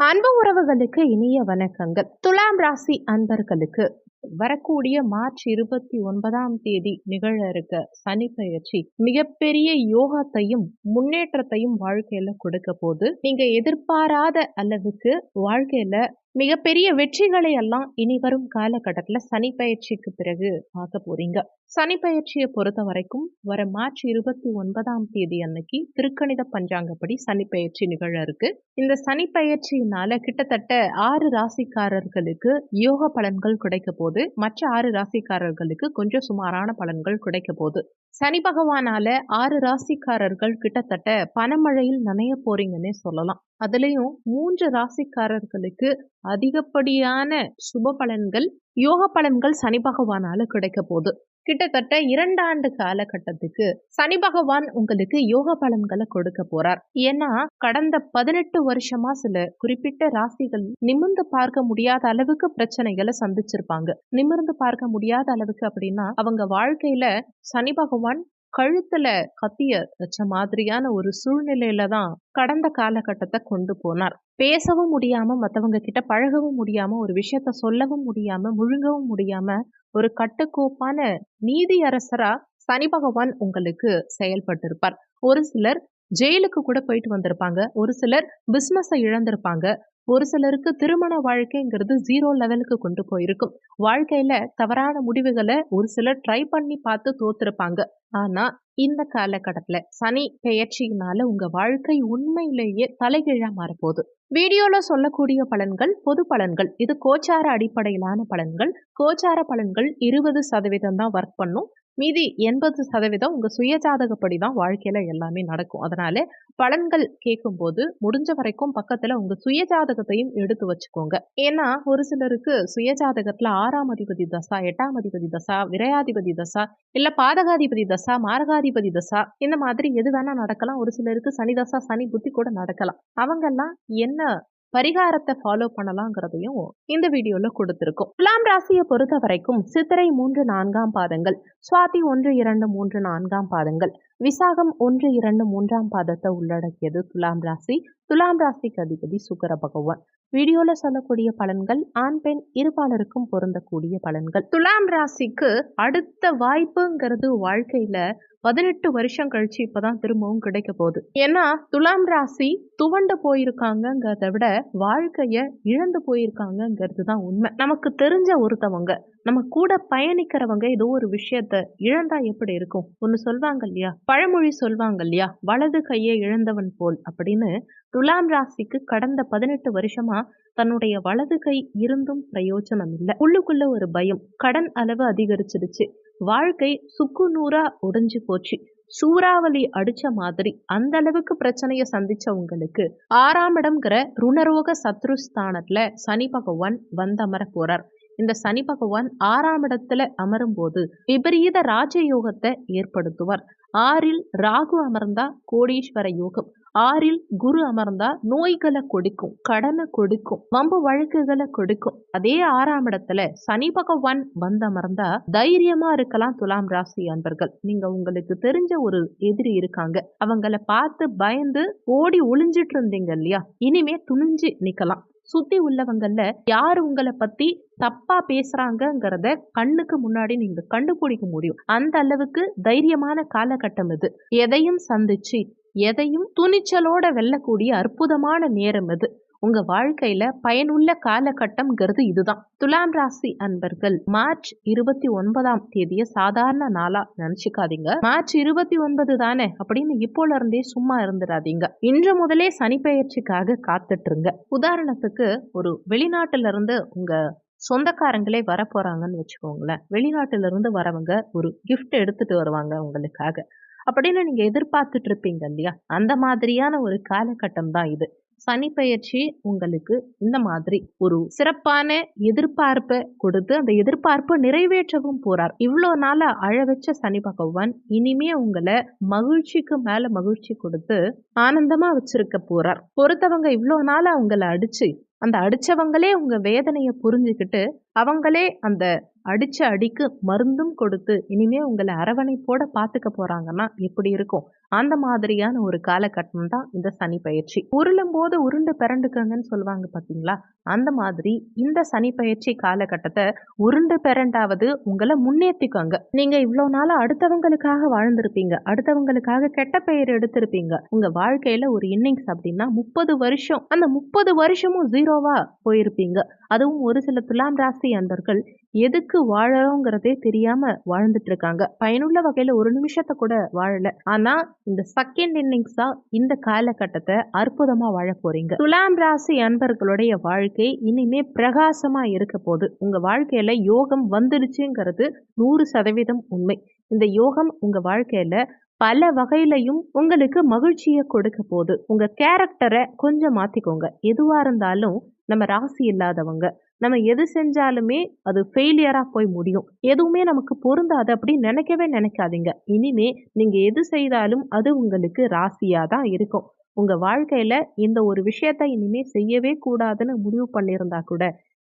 அன்பு உறவுகளுக்கு இனிய வணக்கங்கள். துலாம் ராசி அன்பர்களுக்கு வரக்கூடிய மார்ச் இருபத்தி ஒன்பதாம் தேதி நிகழ இருக்க சனி பயிற்சி மிகப்பெரிய யோகத்தையும் முன்னேற்றத்தையும் வாழ்க்கையில கொடுக்க போது நீங்க எதிர்பாராத அளவுக்கு வாழ்க்கையில மிகப்பெரிய வெற்றிகளை எல்லாம் இனி வரும் காலகட்டத்தில் சனி பயிற்சிக்கு பிறகு பார்க்க போறீங்க. சனி பயிற்சியை பொறுத்த வரைக்கும் வர மார்ச் இருபத்தி ஒன்பதாம் தேதி அன்னைக்கு திருக்கணித பஞ்சாங்கப்படி சனி பயிற்சி நிகழ இருக்கு. இந்த சனி பயிற்சியினால கிட்டத்தட்ட ஆறு ராசிக்காரர்களுக்கு யோக பலன்கள் கிடைக்க போது மற்ற ஆறு ராசிக்காரர்களுக்கு கொஞ்சம் சுமாரான பலன்கள் கிடைக்க போகுது. சனி பகவானால ஆறு ராசிக்காரர்கள் கிட்டத்தட்ட பணமழையில் நனைய போறீங்கன்னே சொல்லலாம். அதுலயும் மூன்று ராசிக்காரர்களுக்கு அதிகப்படியான சுப பலன்கள் யோக பலன்கள் சனி பகவானால கிடைக்க போகுது. கிட்டத்தட்ட இரண்டாண்டு காலகட்டத்துக்கு சனி பகவான் உங்களுக்கு யோக பலன்களை கொடுக்க போறார். ஏன்னா கடந்த பதினெட்டு வருஷமா சில குறிப்பிட்ட ராசிகள் நிமிர்ந்து பார்க்க முடியாத அளவுக்கு பிரச்சனைகளை சந்திச்சிருப்பாங்க. நிமிர்ந்து பார்க்க முடியாத அளவுக்கு அப்படின்னா அவங்க வாழ்க்கையில சனி பகவான் கழுத்துல கத்திய வச்ச மாதிரியான ஒரு சூழ்நிலையில தான் கடந்த காலகட்டத்தை கொண்டு போனார். பேசவும் முடியாம மற்றவங்க கிட்ட பழகவும் முடியாம ஒரு விஷயத்த சொல்லவும் முடியாம முழுங்கவும் முடியாம ஒரு கட்டுக்கோப்பான நீதி அரசரா சனி பகவான் உங்களுக்கு செயல்பட்டிருப்பார். ஒரு சிலர் ஜெயிலுக்கு கூட போயிட்டு வந்திருப்பாங்க. ஒரு சிலர் பிஸ்னஸை இழந்திருப்பாங்க. ஒரு சிலருக்கு திருமண வாழ்க்கைங்கிறது ஜீரோ லெவலுக்கு கொண்டு போயிருக்கும். வாழ்க்கையில தவறான முடிவுகளை ஒரு சிலர் ட்ரை பண்ணி பார்த்து தோத்துருப்பாங்க. ஆனா இந்த காலகட்டத்துல சனி பெயர்ச்சியினால உங்க வாழ்க்கை உண்மையிலேயே தலைகீழா மாறப்போகுது. வீடியோல சொல்லக்கூடிய பலன்கள் பொது பலன்கள். இது கோச்சார அடிப்படையிலான பலன்கள். கோச்சார பலன்கள் இருபது சதவீதம் தான் ஒர்க் பண்ணும். மீதி எண்பது சதவீதம் உங்கள் சுயஜாதகப்படி தான் வாழ்க்கையில் எல்லாமே நடக்கும். அதனால பலன்கள் கேட்கும்போது முடிஞ்ச வரைக்கும் பக்கத்தில் உங்கள் சுயஜாதகத்தையும் எடுத்து வச்சுக்கோங்க. ஏன்னா ஒரு சிலருக்கு சுயஜாதகத்தில் ஆறாம் அதிபதி தசா எட்டாம் அதிபதி தசா விரையாதிபதி தசா இல்லை பாதகாதிபதி தசா மாரகாதிபதி தசா இந்த மாதிரி எது வேணால் நடக்கலாம். ஒரு சிலருக்கு சனி தசா சனி புத்தி கூட நடக்கலாம். அவங்கெல்லாம் என்ன பரிகாரத்தை ஃபாலோ பண்ணலாங்கிறதையும் இந்த வீடியோல கொடுத்துருக்கோம். துலாம் ராசியை பொறுத்த வரைக்கும் சித்திரை மூன்று நான்காம் பாதங்கள் சுவாதி ஒன்று இரண்டு மூன்று நான்காம் பாதங்கள் விசாகம் ஒன்று இரண்டு மூன்றாம் பாதத்தை உள்ளடக்கியது துலாம் ராசி. துலாம் ராசிக்கு அதிபதி சுக்கர பகவான். வீடியோல சொல்லக்கூடிய பலன்கள் ஆண் பெண் இருபாலருக்கும் பொருந்தக்கூடிய பலன்கள். துலாம் ராசிக்கு அடுத்த வாய்ப்புங்கிறது வாழ்க்கையில பதினெட்டு வருஷம் கழிச்சு இப்பதான் திரும்பவும் கிடைக்க போகுது. ஏன்னா துலாம் ராசி துவண்டு போயிருக்காங்கங்கிறத விட வாழ்க்கைய இழந்து போயிருக்காங்கங்கிறது தான் உண்மை. நமக்கு தெரிஞ்ச ஒருத்தவங்க நம்ம கூட பயணிக்கிறவங்க ஏதோ ஒரு விஷயத்த இழந்தா எப்படி இருக்கும்? ஒன்னு சொல்வாங்க இல்லையா? பழமொழி சொல்வாங்க இல்லையா? வலது கையை இழந்தவன் போல் அப்படின்னு துலாம் ராசிக்கு கடந்த பதினெட்டு வருஷமா தன்னுடைய வலது கை இருந்தும் பிரயோஜனம் இல்லை உள்ளுக்குள்ள ஒரு பயம் கடன் அளவு அதிகரிச்சிடுச்சு. வாழ்க்கை சுக்கு நூறா உடைஞ்சு போச்சு. சூறாவளி அடிச்ச மாதிரி அந்த அளவுக்கு பிரச்சனைய சந்திச்சவங்களுக்கு ஆறாம் இடம்ங்கிற ருணரோக சத்ருஸ்தானத்துல சனி பகவான் வந்தமர போறார். இந்த சனி பகவான் ஆறாம் இடத்துல அமரும் போது விபரீத ராஜயோகத்தை ஏற்படுத்துவார். ஆறில் ராகு அமர்ந்தா கோடீஸ்வர யோகம். ஆறில் குரு அமர்ந்தா நோய்களை கொடுக்கும் கடனை கொடுக்கும் வம்பு வழக்குகளை கொடுக்கும். அதே ஆறாம் இடத்துல சனி பகவான் வந்து அமர்ந்தா தைரியமா இருக்கலாம் துலாம் ராசி அன்பர்கள். நீங்க உங்களுக்கு தெரிஞ்ச ஒரு எதிரி இருக்காங்க. அவங்கள பார்த்து பயந்து ஓடி ஒளிஞ்சிட்டு இருந்தீங்க இல்லையா? இனிமே துணிஞ்சு நிக்கலாம். சுத்தி உள்ளவங்கள்ல யார் உங்களை பத்தி தப்பா பேசுறாங்கிறத கண்ணுக்கு முன்னாடி நீங்க கண்டுபிடிக்க முடியும். அந்த அளவுக்கு தைரியமான காலகட்டம் இது. எதையும் சந்திச்சு எதையும் துணிச்சலோட வெல்லக்கூடிய அற்புதமான நேரம் இது உங்க வாழ்க்கையில பயனுள்ள காலகட்டம்ங்கிறது இதுதான். துலாம் ராசி அன்பர்கள் மார்ச் இருபத்தி ஒன்பதாம் தேதிய சாதாரண நாளா நினைச்சுக்காதீங்க. மார்ச் இருபத்தி ஒன்பது தானே அப்படின்னு இப்போல இருந்தே சும்மா இருந்துடாதீங்க. இன்று முதலே சனி பயிற்சிக்காக காத்துட்டு இருங்க உதாரணத்துக்கு ஒரு வெளிநாட்டுல இருந்து உங்க சொந்தக்காரங்களே வர போறாங்கன்னு வச்சுக்கோங்களேன். வெளிநாட்டுல இருந்து வரவங்க ஒரு கிஃப்ட் எடுத்துட்டு வருவாங்க உங்களுக்காக. அப்படின்னு நீங்க எதிர்பார்த்துட்டு இருப்பீங்க இல்லையா? அந்த மாதிரியான ஒரு காலகட்டம் தான் இது. சனி பயிற்சி உங்களுக்கு இந்த மாதிரி ஒரு சிறப்பான எதிர்பார்ப்பை கொடுத்து அந்த எதிர்பார்ப்பை நிறைவேற்றவும் போறார். இவ்வளோ நாள அழ வச்ச சனி பகவான் இனிமே உங்களை மகிழ்ச்சிக்கு மேல மகிழ்ச்சி கொடுத்து ஆனந்தமா வச்சிருக்க போறார். பொறுத்தவங்க இவ்வளோ நாள உங்களை அடிச்சு அந்த அடிச்சவங்களே உங்க வேதனையை புரிஞ்சுக்கிட்டு அவங்களே அந்த அடிச்ச அடிக்கு மருந்தும் கொடுத்து இனிமே உங்களை அரவணைப்போட பார்த்துக்க போறாங்கன்னா எப்படி இருக்கும்? அந்த மாதிரியான ஒரு காலகட்டம் தான் இந்த சனி பயிற்சி. உருளும் போது உருண்டு பிறண்டுக்கங்கன்னு சொல்லுவாங்க பார்த்தீங்களா அந்த மாதிரி இந்த சனி பயிற்சி காலகட்டத்தை உருண்டு பிறண்டாவது உங்களை முன்னேற்றிக்கோங்க நீங்க இவ்வளோ நாள் அடுத்தவங்களுக்காக வாழ்ந்திருப்பீங்க. அடுத்தவங்களுக்காக கெட்ட பெயர் எடுத்திருப்பீங்க. உங்க வாழ்க்கையில ஒரு இன்னிங்ஸ் அப்படின்னா முப்பது வருஷம். அந்த முப்பது வருஷமும் ஜீரோவா போயிருப்பீங்க. அதுவும் ஒரு சில துலாம் ராசி அன்பர்கள் எதுக்கு வாழறோங்கிறதே தெரியாம வாழ்ந்துட்டு இருக்காங்க. பயனுள்ள வகையில ஒரு நிமிஷத்தை கூட வாழல. ஆனா இந்த செகண்ட் இன்னிங்ஸா இந்த காலகட்டத்தை அற்புதமா வாழ போறீங்க. துலாம் ராசி அன்பர்களுடைய வாழ்க்கை இனிமே பிரகாசமா இருக்க போகுது. உங்க வாழ்க்கையில யோகம் வந்துடுச்சுங்கிறது நூறு சதவீதம் உண்மை. இந்த யோகம் உங்க வாழ்க்கையில பல வகையிலையும் உங்களுக்கு மகிழ்ச்சியை கொடுக்க போகுது. உங்க கேரக்டரை கொஞ்சம் மாத்திக்கோங்க. எதுவா இருந்தாலும் நம்ம ராசி இல்லாதவங்க நம்ம எது செஞ்சாலுமே அது ஃபெயிலியராக போய் முடியும். எதுவுமே நமக்கு பொருந்தாது அப்படின்னு நினைக்கவே நினைக்காதீங்க. இனிமே நீங்கள் எது செய்தாலும் அது உங்களுக்கு ராசியாக தான் இருக்கும். உங்கள் வாழ்க்கையில் இந்த ஒரு விஷயத்த இனிமே செய்யவே கூடாதுன்னு முடிவு பண்ணியிருந்தா கூட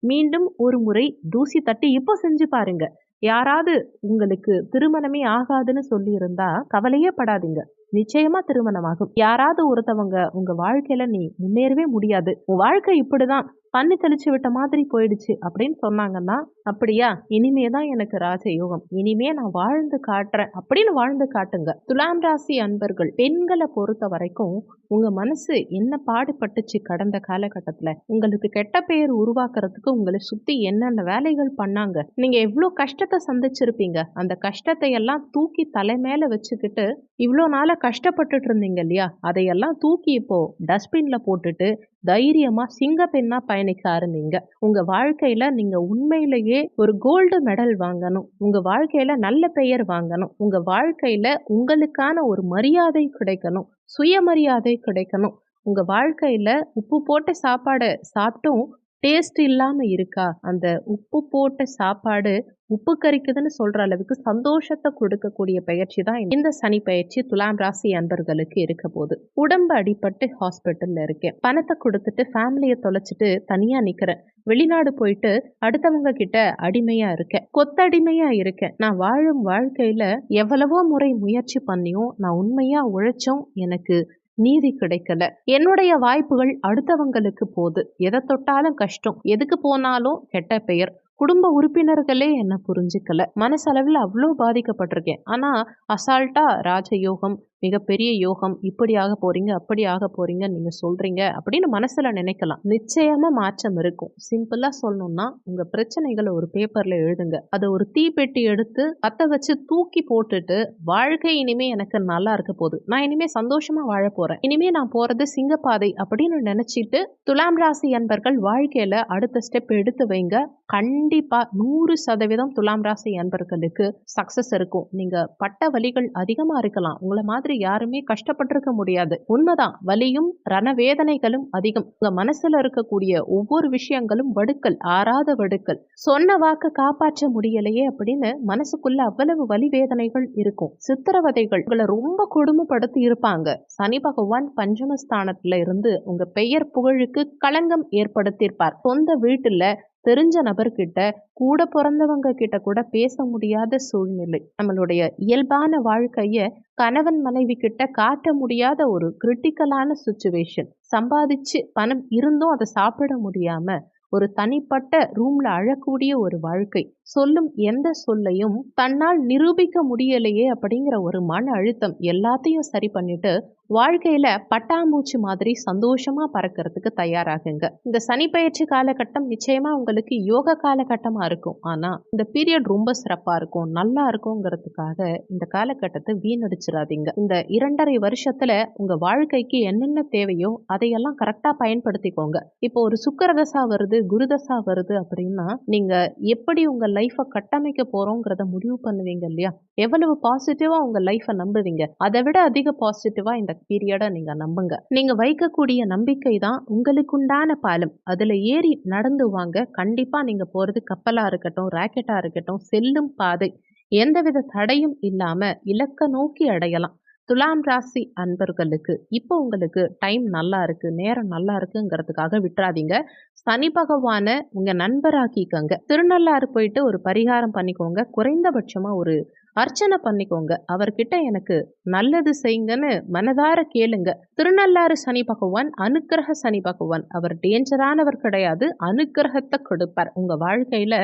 மீண்டும் ஒரு முறை தூசி தட்டி இப்போ செஞ்சு பாருங்க. யாராவது உங்களுக்கு திருமணமே ஆகாதுன்னு சொல்லியிருந்தா கவலையே படாதீங்க. நிச்சயமா திருமணமாகும் யாராவது ஒருத்தவங்க உங்க வாழ்க்கையில நீ முன்னேறவே முடியாது. உன் வாழ்க்கை இப்படிதான். பண்ணி தெளிச்சு விட்ட மாதிரி போயிடுச்சு அப்படின்னு சொன்னாங்கன்னா அப்படியா? இனிமே தான் எனக்கு ராஜயோகம். இனிமே நான் வாழ்ந்து காட்டுறேன் அப்படின்னு வாழ்ந்து காட்டுங்க. துலாம் ராசி அன்பர்கள் பெண்களை பொறுத்த வரைக்கும் உங்க மனசு என்ன பாடுபட்டுச்சு கடந்த காலகட்டத்துல? உங்களுக்கு கெட்ட பெயர் உருவாக்குறதுக்கு உங்களை சுத்தி என்னென்ன வேலைகள் பண்ணாங்க? நீங்க எவ்வளோ கஷ்டத்தை சந்திச்சிருப்பீங்க. அந்த கஷ்டத்தை எல்லாம் தூக்கி தலை மேல வச்சுக்கிட்டு இவ்வளோ நாளாக கஷ்டப்பட்டுட்டு இருந்தீங்க இல்லையா? அதையெல்லாம் தூக்கி இப்போ டஸ்ட்பின்ல போட்டுட்டு தைரியமா சிங்க பெண்ணா பயணிக்க ஆரம்பிங்க. உங்க வாழ்க்கையில நீங்க உண்மையிலேயே ஒரு கோல்டு மெடல் வாங்கணும். உங்க வாழ்க்கையில நல்ல பெயர் வாங்கணும். உங்க வாழ்க்கையில உங்களுக்கான ஒரு மரியாதை கிடைக்கணும். சுயமரியாதை கிடைக்கணும். உங்க வாழ்க்கையில உப்பு போட்ட சாப்பாடை சாப்பிட்டும் டேஸ்ட் இல்லாமல் இருக்கா? அந்த உப்பு போட்ட சாப்பாடு உப்பு கரிக்குதுன்னு சொல்ற அளவுக்கு சந்தோஷத்தை கொடுக்கக்கூடிய பயிற்சி தான் இந்த சனி பயிற்சி துலாம் ராசி அன்பர்களுக்கு இருக்க போகுது. உடம்பு அடிபட்டு ஹாஸ்பிட்டல்ல இருக்கேன். பணத்தை கொடுத்துட்டு ஃபேமிலியை தொலைச்சிட்டு தனியா நிக்கிறேன். வெளிநாடு போயிட்டு அடுத்தவங்க கிட்ட அடிமையா இருக்கேன். கொத்தடிமையா இருக்கேன். நான் வாழும் வாழ்க்கையில எவ்வளவோ முறை முயற்சி பண்ணியும் நான் உண்மையா உழைச்சும் எனக்கு நீதி கிடைக்கல. என்னுடைய வாய்ப்புகள் அடுத்தவங்களுக்கு போகுது எதை தொட்டாலும் கஷ்டம். எதுக்கு போனாலும் கெட்ட பெயர். குடும்ப உறுப்பினர்களே என்ன புரிஞ்சுக்கல. மனசளவில் அவ்வளோ பாதிக்கப்பட்டிருக்கேன். ஆனால் அசால்ட்டா ராஜயோகம் மிகப்பெரிய யோகம் இப்படி ஆக போறீங்க அப்படி ஆக போறீங்க நீங்க சொல்றீங்க அப்படின்னு மனசுல நினைக்கலாம். நிச்சயமா மாற்றம் இருக்கும். சிம்பிளா சொல்லணும்னா உங்க பிரச்சனைகளை ஒரு பேப்பர்ல எழுதுங்க. அதை ஒரு தீப்பெட்டி எடுத்து அத்தை வச்சு தூக்கி போட்டுட்டு வாழ்க்கை இனிமே எனக்கு நல்லா இருக்க போகுது. நான் இனிமே சந்தோஷமா வாழ போறேன். இனிமே நான் போறது சிங்கப்பாதை அப்படின்னு நினைச்சிட்டு துலாம் ராசி அன்பர்கள் வாழ்க்கையில அடுத்த ஸ்டெப் எடுத்து வைங்க. கண்டிப்பா நூறு சதவீதம் துலாம் ராசி அன்பர்களுக்கு சக்சஸ் இருக்கும். நீங்க பட்ட வழிகள் அதிகமா இருக்கலாம். உங்களை மாதிரி யாருமே கஷ்டப்பட்டிருக்க முடியாது. உண்மைதான். வலியும் ரணவேதனைகளும் அதிகம். உங்க மனசுல இருக்கக்கூடிய ஒவ்வொரு விஷயங்களும் வடுக்கல் ஆறாத வடுக்கல் சொன்ன வாக்க காப்பாற்ற முடியலையே அப்படின்னு மனசுக்குள்ள அவ்வளவு வலி வேதனைகள் இருக்கும். சித்திரவதைகள் உங்களை ரொம்ப கொடுமைப்படுத்தி இருப்பாங்க. சனி பகவான் பஞ்சமஸ்தானத்துல இருந்து உங்க பெயர் புகழுக்கு களங்கம் ஏற்படுத்தியிருப்பார். சொந்த வீட்டுல தெரிஞ்ச நபர்கிட்ட கூட பிறந்தவங்க கிட்ட கூட பேச முடியாத சூழ்நிலை. நம்மளுடைய இயல்பான வாழ்க்கைய கணவன் மனைவி கிட்ட காட்ட முடியாத ஒரு கிரிட்டிக்கலான சுச்சுவேஷன் சம்பாதிச்சு பணம் இருந்தும் அதை சாப்பிட முடியாம ஒரு தனிப்பட்ட ரூம்ல அழக்கூடிய ஒரு வாழ்க்கை. சொல்லும் எந்த சொல்லையும் தன்னால் நிரூபிக்க முடியலையே அப்படிங்கிற ஒரு மன அழுத்தம் எல்லாத்தையும் சரி பண்ணிட்டு வாழ்க்கையில பட்டாம்பூச்சி மாதிரி சந்தோஷமா பறக்கிறதுக்கு தயாராகுங்க. இந்த சனி பயிற்சி காலகட்டம் நிச்சயமா உங்களுக்கு யோக காலகட்டமா இருக்கும். ஆனா இந்த பீரியட் ரொம்ப சிறப்பா இருக்கும் நல்லா இருக்குங்கிறதுக்காக இந்த காலகட்டத்தை வீணடிச்சிடாதீங்க. இந்த இரண்டரை வருஷத்துல உங்க வாழ்க்கைக்கு என்னென்ன தேவையோ அதையெல்லாம் கரெக்டா பயன்படுத்திக்கோங்க. இப்போ ஒரு சுக்கரதசா வருது குருதசா வருது அப்படின்னா நீங்க எப்படி உங்க லைஃபை கட்டமைக்க போகிறோங்கிறத முடிவு பண்ணுவீங்க இல்லையா? எவ்வளவு பாசிட்டிவாக உங்கள் லைஃபை நம்புவீங்க? அதை விட அதிக பாசிட்டிவாக இந்த பீரியடை நீங்கள் நம்புங்க. நீங்கள் வைக்கக்கூடிய நம்பிக்கை தான் உங்களுக்குண்டான பாலம். அதில் ஏறி நடந்து வாங்க கண்டிப்பாக நீங்கள் போகிறது கப்பலாக இருக்கட்டும் ராக்கெட்டாக இருக்கட்டும் செல்லும் பாதை. எந்தவித தடையும் இல்லாமல் இலக்கை நோக்கி அடையலாம். துலாம் ராசி அன்பர்களுக்கு இப்போ உங்களுக்கு டைம் நல்லா இருக்கு நேரம் நல்லா இருக்குங்கிறதுக்காக விட்டுறாதீங்க. சனி பகவானை உங்க நண்பராக்கிக்கங்க. திருநள்ளாறு போயிட்டு ஒரு பரிகாரம் பண்ணிக்கோங்க. குறைந்தபட்சமா ஒரு அர்ச்சனை பண்ணிக்கோங்க. அவர்கிட்ட எனக்கு நல்லது செய்யுங்கன்னு மனதார கேளுங்க. திருநள்ளாறு சனி பகவான் அனுக்கிரக சனி பகவான். அவர் டேஞ்சரானவர் கிடையாது. அனுக்கிரகத்தை கொடுப்பார். உங்க வாழ்க்கையில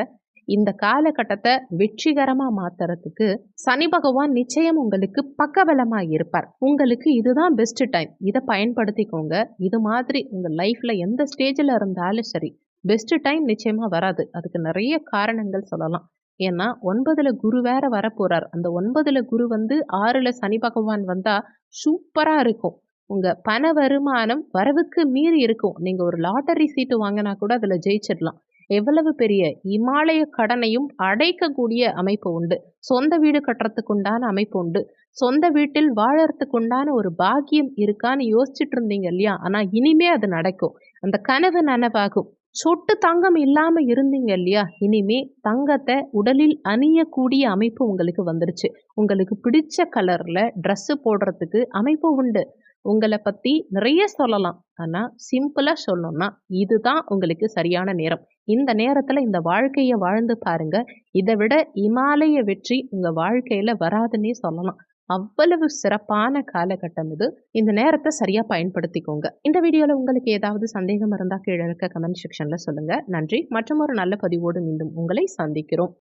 இந்த காலகட்டத்தை வெற்றிகரமாக மாத்துறதுக்கு சனி பகவான் நிச்சயம் உங்களுக்கு பக்கபலமாக இருப்பார். உங்களுக்கு இதுதான் பெஸ்ட் டைம் இதை பயன்படுத்திக்கோங்க. இது மாதிரி உங்கள் லைஃப்பில் எந்த ஸ்டேஜில் இருந்தாலும் சரி பெஸ்ட் டைம் நிச்சயமாக வராது. அதுக்கு நிறைய காரணங்கள் சொல்லலாம். ஏன்னா ஒன்பதுல குரு வேற வரப்போறார். அந்த ஒன்பதுல குரு வந்து ஆறுல சனி பகவான் வந்தா சூப்பரா இருக்கும். உங்க பண வருமானம் வரவுக்கு மீறி இருக்கும். நீங்க ஒரு லாட்டரி சீட்டு வாங்கினா கூட அதுல ஜெயிச்சிடலாம். எவ்வளவு பெரிய இமாலய கடனையும் அடைக்கக்கூடிய அமைப்பு உண்டு. சொந்த வீடு கட்டுறதுக்குண்டான அமைப்பு உண்டு. சொந்த வீட்டில் வாழறதுக்குண்டான ஒரு பாக்கியம் இருக்கான்னு யோசிச்சுட்டு இருந்தீங்க இல்லையா? ஆனா இனிமே அது நடக்கும். அந்த கனவு நனவாகும். சொட்டு தங்கம் இல்லாம இருந்தீங்க இல்லையா? இனிமே தங்கத்தை உடலில் அணியக்கூடிய அமைப்பு உங்களுக்கு வந்துருச்சு. உங்களுக்கு பிடிச்ச கலர்ல ட்ரெஸ்ஸு போடுறதுக்கு அமைப்பு உண்டு. உங்களை பற்றி நிறைய சொல்லலாம். ஆனால் சிம்பிளாக சொல்லணும்னா இதுதான் உங்களுக்கு சரியான நேரம். இந்த நேரத்தில் இந்த வாழ்க்கையை வாழ்ந்து பாருங்க. இதை விட இமாலய வெற்றி உங்கள் வாழ்க்கையில் வராதுன்னே சொல்லலாம். அவ்வளவு சிறப்பான காலகட்டம் இது. இந்த நேரத்தை சரியாக பயன்படுத்திக்கோங்க. இந்த வீடியோவில் உங்களுக்கு ஏதாவது சந்தேகம் இருந்தால் கீழே இருக்க கமெண்ட் செக்ஷனில் சொல்லுங்கள் நன்றி. மற்றும் ஒரு நல்ல பதிவோடு மீண்டும் உங்களை சந்திக்கிறோம்.